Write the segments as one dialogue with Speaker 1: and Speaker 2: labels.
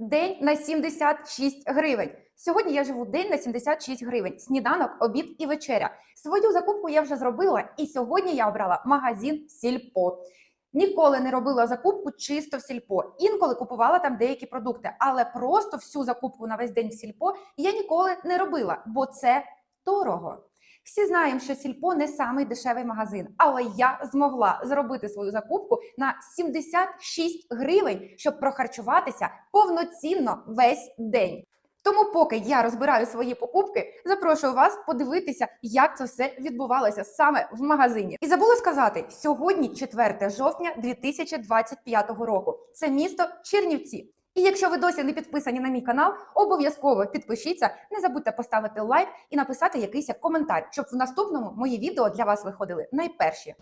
Speaker 1: День на 76 гривень. Сьогодні я живу день на 76 гривень. Сніданок, обід і вечеря. Свою закупку я вже зробила, і сьогодні я обрала магазин Сільпо. Ніколи не робила закупку чисто в сільпо. Інколи купувала там деякі продукти, але просто всю закупку на весь день в сільпо я ніколи не робила, бо це дорого. Всі знаємо, що сільпо не самий дешевий магазин, але я змогла зробити свою закупку на 76 гривень, щоб прохарчуватися повноцінно весь день. Тому, поки я розбираю свої покупки, запрошую вас подивитися, як це все відбувалося саме в магазині. І забула сказати: сьогодні 4 жовтня 2025 року. Це місто Чернівці. І якщо ви досі не підписані на мій канал, обов'язково підпишіться. Не забудьте поставити лайк і написати якийсь коментар, щоб в наступному мої відео для вас виходили найперші.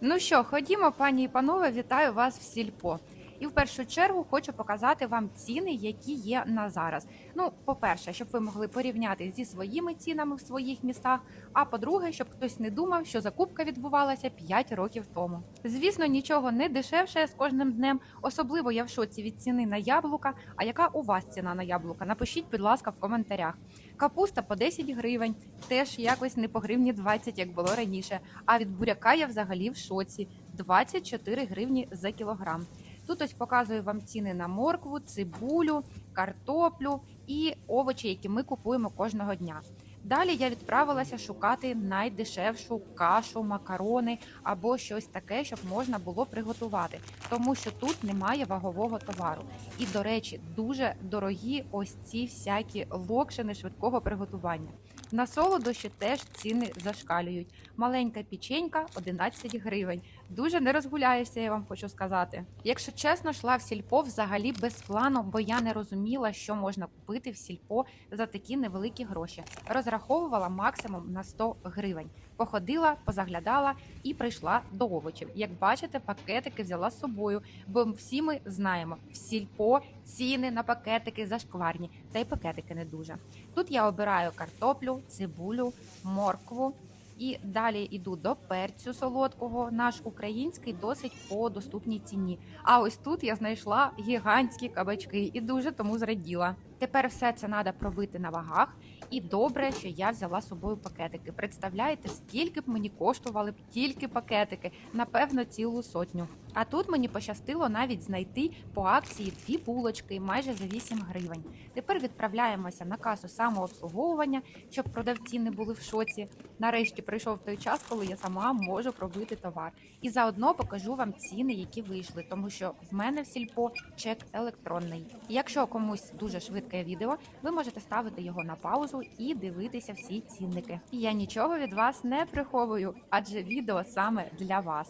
Speaker 2: Ну що, ходімо, пані і панове, вітаю вас в сільпо. І в першу чергу хочу показати вам ціни, які є на зараз. Ну, по-перше, щоб ви могли порівняти зі своїми цінами в своїх містах. А по-друге, щоб хтось не думав, що закупка відбувалася 5 років тому. Звісно, нічого не дешевше з кожним днем. Особливо я в шоці від ціни на яблука. А яка у вас ціна на яблука? Напишіть, будь ласка, в коментарях. Капуста по 10 гривень, теж якось не по гривні 20, як було раніше. А від буряка я взагалі в шоці 24 гривні за кілограм. Тут ось показую вам ціни на моркву, цибулю, картоплю і овочі, які ми купуємо кожного дня. Далі я відправилася шукати найдешевшу кашу, макарони або щось таке, щоб можна було приготувати, тому що тут немає вагового товару. І, до речі, дуже дорогі ось ці всякі локшини швидкого приготування. На солодощі теж ціни зашкалюють. Маленька печенька 11 гривень. Дуже не розгуляєшся, я вам хочу сказати. Якщо чесно, йшла в сільпо взагалі без плану, бо я не розуміла, що можна купити в сільпо за такі невеликі гроші. Розраховувала максимум на 100 гривень. Походила, позаглядала і прийшла до овочів. Як бачите, пакетики взяла з собою, бо всі ми знаємо, в сільпо ціни на пакетики зашкварні, та й пакетики не дуже. Тут я обираю картоплю, цибулю, моркву. І далі йду до перцю солодкого. Наш український досить по доступній ціні. А ось тут я знайшла гігантські кабачки і дуже тому зраділа. Тепер все це треба пробити на вагах. І добре, що я взяла з собою пакетики. Представляєте, скільки б мені коштували б тільки пакетики? Напевно, цілу сотню. А тут мені пощастило навіть знайти по акції дві булочки майже за 8 гривень. Тепер відправляємося на касу самообслуговування, щоб продавці не були в шоці. Нарешті прийшов той час, коли я сама можу пробити товар. І заодно покажу вам ціни, які вийшли, тому що в мене в сільпо чек електронний. Якщо комусь дуже швидке відео, ви можете ставити його на паузу і дивитися всі цінники. І я нічого від вас не приховую, адже відео саме для вас.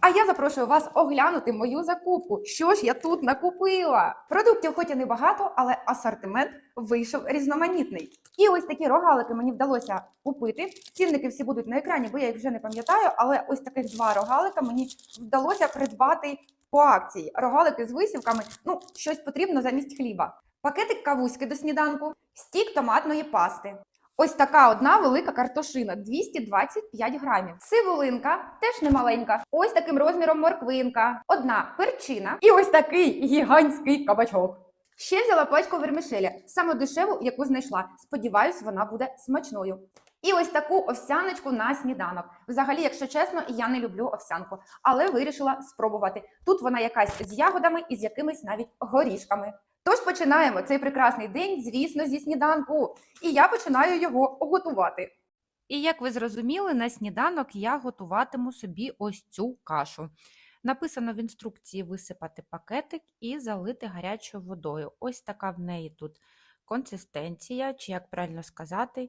Speaker 1: А я запрошую вас оглянути мою закупку. Що ж я тут накупила? Продуктів хоч і небагато, але асортимент вийшов різноманітний. І ось такі рогалики мені вдалося купити. Цінники всі будуть на екрані, бо я їх вже не пам'ятаю. Але ось таких два рогалика мені вдалося придбати по акції. Рогалики з висівками, ну щось потрібно замість хліба. Пакетик кавуськи до сніданку, стік томатної пасти. Ось така одна велика картошина 225 грамів. Цибулинка теж немаленька. Ось таким розміром морквинка, одна перчина і ось такий гігантський кабачок. Ще взяла пачку вермішеля, саме дешеву, яку знайшла. Сподіваюсь, вона буде смачною. І ось таку овсяночку на сніданок. Взагалі, якщо чесно, я не люблю овсянку, але вирішила спробувати. Тут вона якась з ягодами і з якимись навіть горішками. Тож починаємо цей прекрасний день, звісно, зі сніданку. І я починаю його готувати.
Speaker 2: І як ви зрозуміли, на сніданок я готуватиму собі ось цю кашу. Написано в інструкції висипати пакетик і залити гарячою водою. Ось така в неї тут консистенція, чи як правильно сказати, е,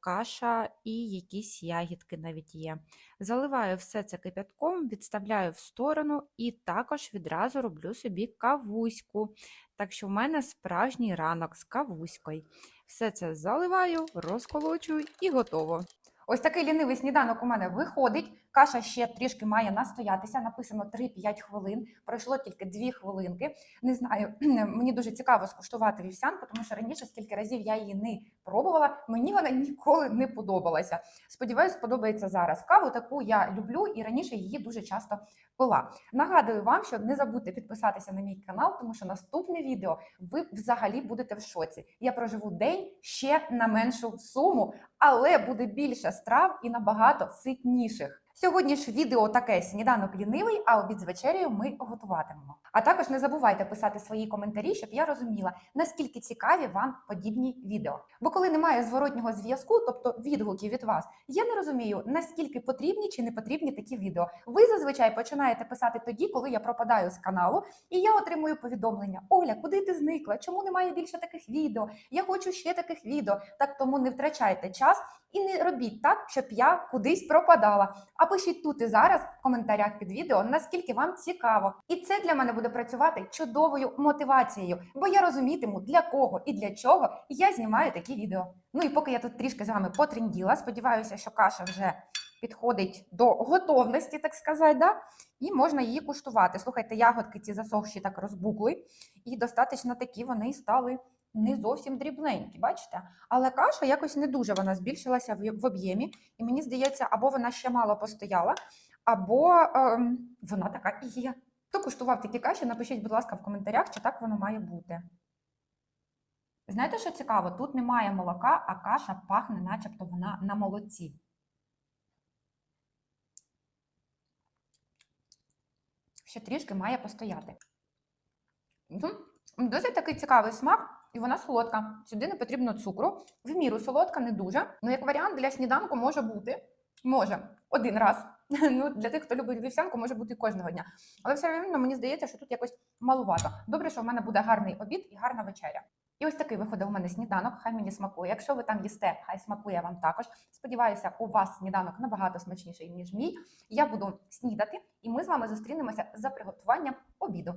Speaker 2: каша і якісь ягідки навіть є. Заливаю все це кипятком, відставляю в сторону і також відразу роблю собі кавуську. Так що в мене справжній ранок з кавуською. Все це заливаю, розколочую і готово.
Speaker 1: Ось такий лінивий сніданок у мене виходить. Каша ще трішки має настоятися. Написано 3-5 хвилин. Пройшло тільки 2 хвилинки. Не знаю, мені дуже цікаво скуштувати вівсянку, тому що раніше скільки разів я її не пробувала, мені вона ніколи не подобалася. Сподіваюсь, сподобається зараз. Каву таку я люблю і раніше її дуже часто пила. Нагадую вам, що не забудьте підписатися на мій канал, тому що наступне відео ви взагалі будете в шоці. Я проживу день ще на меншу суму, але буде більше страв і набагато ситніших. Сьогодні ж відео таке сніданок лінивий, а обід з вечерею ми готуватимемо. А також не забувайте писати свої коментарі, щоб я розуміла, наскільки цікаві вам подібні відео. Бо коли немає зворотнього зв'язку, тобто відгуків від вас, я не розумію, наскільки потрібні чи не потрібні такі відео. Ви зазвичай починаєте писати тоді, коли я пропадаю з каналу, і я отримую повідомлення: Оля, куди ти зникла? Чому немає більше таких відео? Я хочу ще таких відео. Так тому не втрачайте час і не робіть так, щоб я кудись пропадала. А пишіть тут і зараз в коментарях під відео, наскільки вам цікаво. І це для мене буде працювати чудовою мотивацією, бо я розумітиму, для кого і для чого я знімаю такі відео. Ну і поки я тут трішки з вами потренділа, сподіваюся, що каша вже підходить до готовності, так сказати, да? і можна її куштувати. Слухайте, ягодки ці засохші так розбукли, і достатньо такі вони стали не зовсім дрібненькі, бачите? Але каша якось не дуже вона збільшилася в об'ємі, і мені здається, або вона ще мало постояла, або ем, вона така і є. Хто куштував такі каші, напишіть, будь ласка, в коментарях, чи так воно має бути. Знаєте, що цікаво? Тут немає молока, а каша пахне, начебто вона на молоці. Ще трішки має постояти. Досить такий цікавий смак, і вона солодка. Сюди не потрібно цукру. В міру солодка, не дуже. Ну, як варіант для сніданку може бути. Може, один раз. Ну, для тих, хто любить вівсянку, може бути кожного дня. Але все одно мені здається, що тут якось малувато. Добре, що в мене буде гарний обід і гарна вечеря. І ось такий виходив у мене сніданок, хай мені смакує. Якщо ви там їсте, хай смакує вам також. Сподіваюся, у вас сніданок набагато смачніший, ніж мій. Я буду снідати, і ми з вами зустрінемося за приготуванням обіду.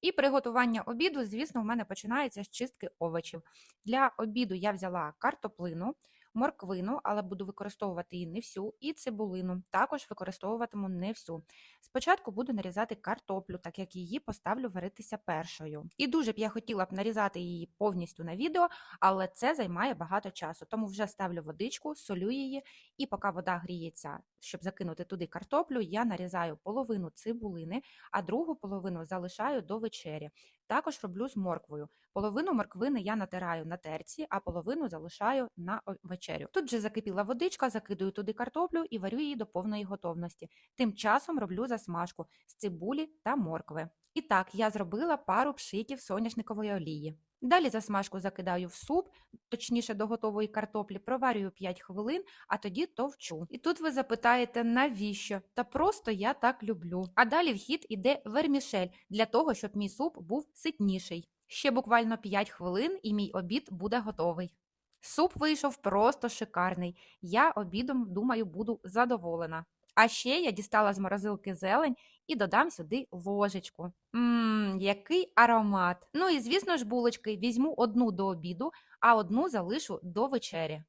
Speaker 2: І приготування обіду, звісно, у мене починається з чистки овочів. Для обіду я взяла картоплину, морквину, але буду використовувати її не всю, і цибулину. Також використовуватиму не всю. Спочатку буду нарізати картоплю, так як її поставлю варитися першою. І дуже б я хотіла б нарізати її повністю на відео, але це займає багато часу. Тому вже ставлю водичку, солю її, і поки вода гріється, щоб закинути туди картоплю, я нарізаю половину цибулини, а другу половину залишаю до вечері. Також роблю з морквою. Половину морквини я натираю на терці, а половину залишаю на вечерю. Тут вже закипіла водичка, закидую туди картоплю і варю її до повної готовності. Тим часом роблю засмажку з цибулі та моркви. І так, я зробила пару пшиків соняшникової олії. Далі засмажку закидаю в суп, точніше до готової картоплі, проварюю 5 хвилин, а тоді товчу. І тут ви запитаєте, навіщо? Та просто я так люблю. А далі в хід іде вермішель для того, щоб мій суп був ситніший. Ще буквально 5 хвилин і мій обід буде готовий. Суп вийшов просто шикарний. Я обідом, думаю, буду задоволена. А ще я дістала з морозилки зелень і додам сюди ложечку. Ммм, який аромат. Ну і звісно ж, булочки візьму одну до обіду, а одну залишу до вечері.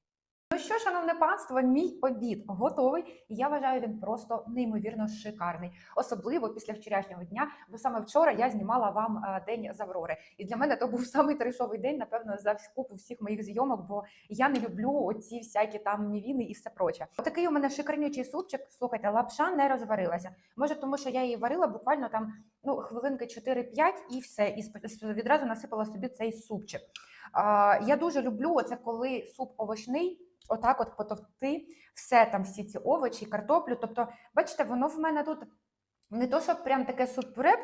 Speaker 1: Що, шановне панство, мій обід готовий, і я вважаю, він просто неймовірно шикарний, особливо після вчорашнього дня. Бо саме вчора я знімала вам е, день з Аврори, і для мене то був самий трешовий день, напевно, за купу всіх моїх зйомок, бо я не люблю оці всякі там мівіни і все проче. Отакий у мене шикарнючий супчик. Слухайте, лапша не розварилася. Може, тому що я її варила буквально там ну хвилинки 4-5 і все, і відразу насипала собі цей супчик. Я дуже люблю оце, коли суп овочний отак от потовти все там, всі ці овочі, картоплю. Тобто, бачите, воно в мене тут не то, щоб прям таке суп-пюре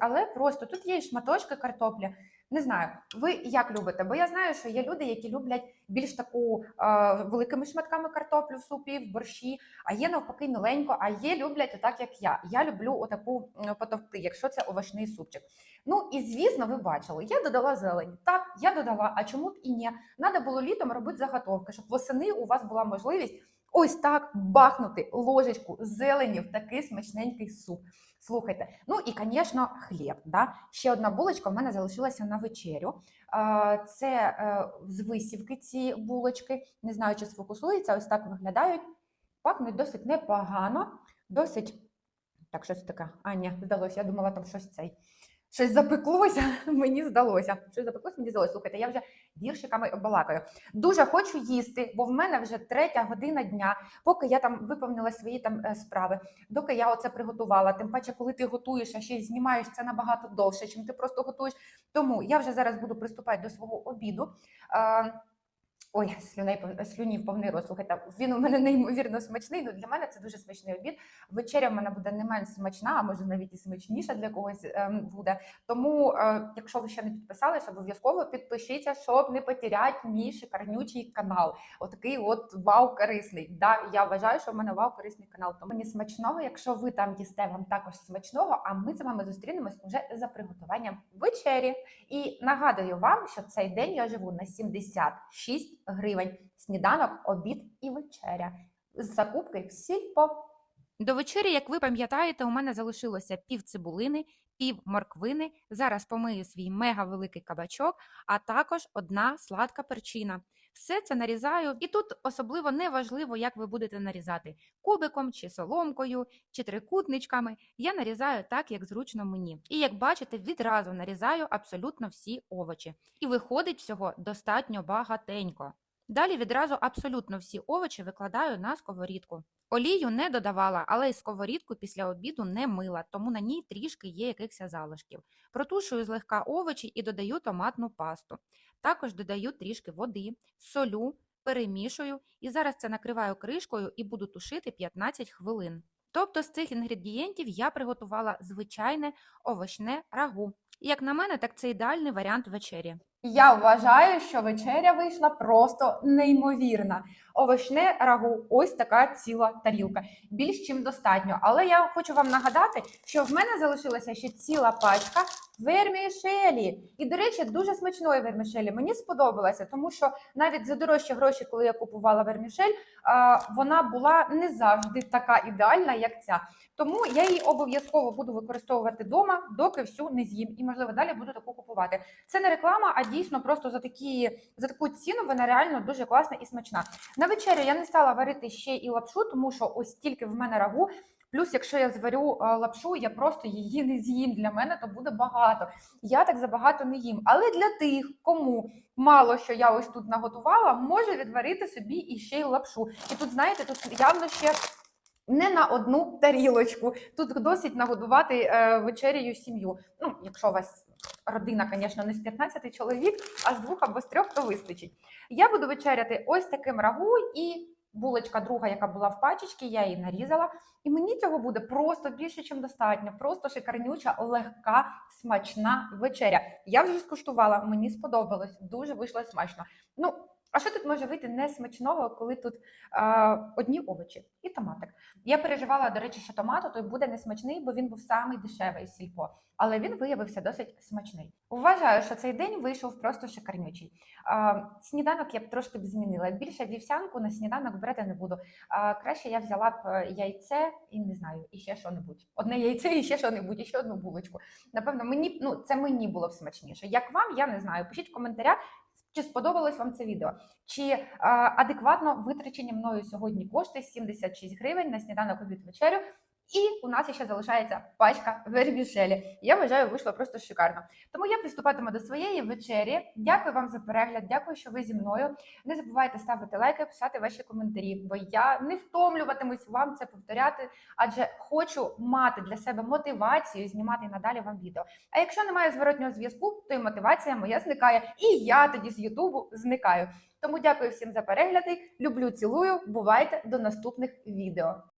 Speaker 1: але просто тут є шматочки картоплі. Не знаю, ви як любите? Бо я знаю, що є люди, які люблять більш таку е, великими шматками картоплю в супі, в борщі, а є навпаки міленько, а є люблять отак, як я. Я люблю отаку м, потовти, якщо це овочний супчик. Ну і звісно, ви бачили, я додала зелень. Так, я додала, а чому б і ні? Надо було літом робити заготовки, щоб восени у вас була можливість ось так бахнути ложечку зелені в такий смачненький суп. Слухайте, ну і, звісно, хліб. Да? Ще одна булочка в мене залишилася на вечерю. Це е, з висівки ці булочки. Не знаю, чи сфокусується, ось так виглядають. Пахнуть досить непогано. досить. Так, щось таке. А, ні, здалося. Я думала, там щось цей. Щось запеклося, мені здалося. Щось запеклося, мені здалося. Слухайте, я вже віршиками балакаю. Дуже хочу їсти, бо в мене вже третя година дня, поки я там виповнила свої там е, справи, доки я оце приготувала. Тим паче, коли ти готуєш, а ще й знімаєш це набагато довше, чим ти просто готуєш. Тому я вже зараз буду приступати до свого обіду. Ой, слюней слюнів повний рот. Слухайте, він у мене неймовірно смачний. Ну для мене це дуже смачний обід. Вечеря в мене буде не менш смачна, а може навіть і смачніша для когось ем, буде. Тому, е, якщо ви ще не підписались, обов'язково підпишіться, щоб не потеряти мій шикарнючий канал. Отакий от вау корисний. Да, я вважаю, що в мене вау корисний канал. Тому мені смачного. Якщо ви там їсте, вам також смачного. А ми з вами зустрінемось уже за приготуванням вечері. І нагадую вам, що цей день я живу на 76 гривень. Сніданок, обід і вечеря. З закупки всі сільпо.
Speaker 2: До вечері, як ви пам'ятаєте, у мене залишилося пів цибулини, пів морквини. Зараз помию свій мега великий кабачок, а також одна сладка перчина. Все це нарізаю, і тут особливо не важливо, як ви будете нарізати кубиком чи соломкою, чи трикутничками. Я нарізаю так, як зручно мені. І як бачите, відразу нарізаю абсолютно всі овочі. І виходить всього достатньо багатенько. Далі відразу абсолютно всі овочі викладаю на сковорідку. Олію не додавала, але й сковорідку після обіду не мила, тому на ній трішки є якихось залишків. Протушую злегка овочі і додаю томатну пасту. Також додаю трішки води, солю, перемішую і зараз це накриваю кришкою і буду тушити 15 хвилин. Тобто з цих інгредієнтів я приготувала звичайне овочне рагу. Як на мене, так це ідеальний варіант вечері.
Speaker 1: Я вважаю, що вечеря вийшла просто неймовірна. Овочне рагу, ось така ціла тарілка. Більш чим достатньо. Але я хочу вам нагадати, що в мене залишилася ще ціла пачка вермішелі. І, до речі, дуже смачної вермішелі. Мені сподобалося, тому що навіть за дорожчі гроші, коли я купувала вермішель, вона була не завжди така ідеальна, як ця. Тому я її обов'язково буду використовувати вдома, доки всю не з'їм. І, можливо, далі буду таку купувати. Це не реклама, а дійсно просто за такі за таку ціну вона реально дуже класна і смачна. На вечерю я не стала варити ще і лапшу, тому що ось тільки в мене рагу. Плюс, якщо я зварю е, лапшу, я просто її не з'їм. Для мене то буде багато. Я так забагато не їм. Але для тих, кому мало що я ось тут наготувала, може відварити собі і ще й лапшу. І тут, знаєте, тут явно ще не на одну тарілочку. Тут досить нагодувати е, вечеряю сім'ю. Ну, якщо у вас родина, звісно, не з 15 чоловік, а з двох або з трьох, то вистачить. Я буду вечеряти ось таким рагу і булочка друга, яка була в пачечці, я її нарізала. І мені цього буде просто більше, ніж достатньо. Просто шикарнюча, легка, смачна вечеря. Я вже скуштувала, мені сподобалось, дуже вийшло смачно. Ну, а що тут може вийти несмачного, коли тут е, одні овочі і томатик? Я переживала, до речі, що томат той буде несмачний, бо він був самий дешевий сільпо, але він виявився досить смачний. Вважаю, що цей день вийшов просто шикарнючий. Е, сніданок я б трошки б змінила. Більше вівсянку на сніданок брати не буду. Е, краще я взяла б е, яйце і не знаю, і ще що-небудь. Одне яйце і ще що-небудь, і ще одну булочку. Напевно, мені ну це мені було б смачніше. Як вам, я не знаю. Пишіть в коментарях. Чи сподобалось вам це відео? Чи е, адекватно витрачені мною сьогодні кошти 76 гривень на сніданок обід вечерю? І у нас ще залишається пачка вермішелі. Я вважаю, вийшло просто шикарно. Тому я приступатиму до своєї вечері. Дякую вам за перегляд. Дякую, що ви зі мною. Не забувайте ставити лайки, писати ваші коментарі, бо я не втомлюватимусь вам це повторяти, адже хочу мати для себе мотивацію знімати надалі вам відео. А якщо немає зворотнього зв'язку, то і мотивація моя зникає, і я тоді з Ютубу зникаю. Тому дякую всім за перегляди. Люблю, цілую. Бувайте до наступних відео.